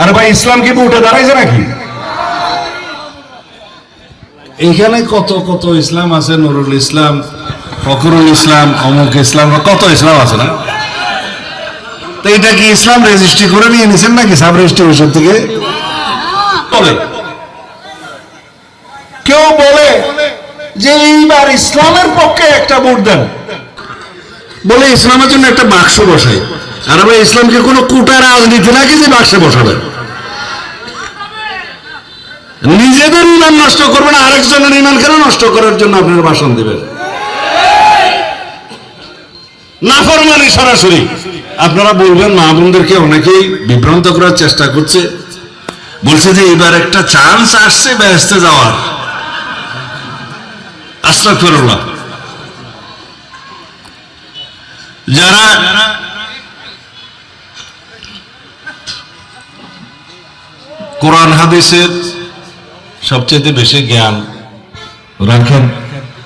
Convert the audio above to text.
আরে ভাই ইসলাম কি উঠে দাঁড়াইছে নাকি? এইখানে কত কত ইসলাম আছে? নুরুল ইসলাম ফখরুল ইসলাম অমুক ইসলাম কত ইসলাম আছে না? তো এটা কি ইসলাম রেজিস্ট্রি করে নিয়ে নিছেন নাকি সাব রেজিস্ট্রি থেকে? বলে। কেউ বলে যে এইবার ইসলামের পক্ষে একটা ভোট দেন। বলে ইসলামের জন্য একটা বাক্স বসাই। আর আমরা ইসলামকে কোনো কুটা রাজনীতি নাকি যে বাক্সে বসাবেন নিজেদের ইমান নষ্ট করবেন, আরেকজনের ইমান কেন নষ্ট করার জন্য আপনার ভাষণ দেবেন? না নাফরমানি সরাসরি। আপনারা বলবেন, মা বোনদেরকে অনেকেই বিভ্রান্ত করার চেষ্টা করছে। বলছে যে, এবার একটা চান্স আসছে ব্যস্তে যাওয়ার। আশ্রয় আস্তাগফিরুল্লাহ। যারা কোরআন, হাদিসের সবচেয়ে বেশি জ্ঞান রাখেন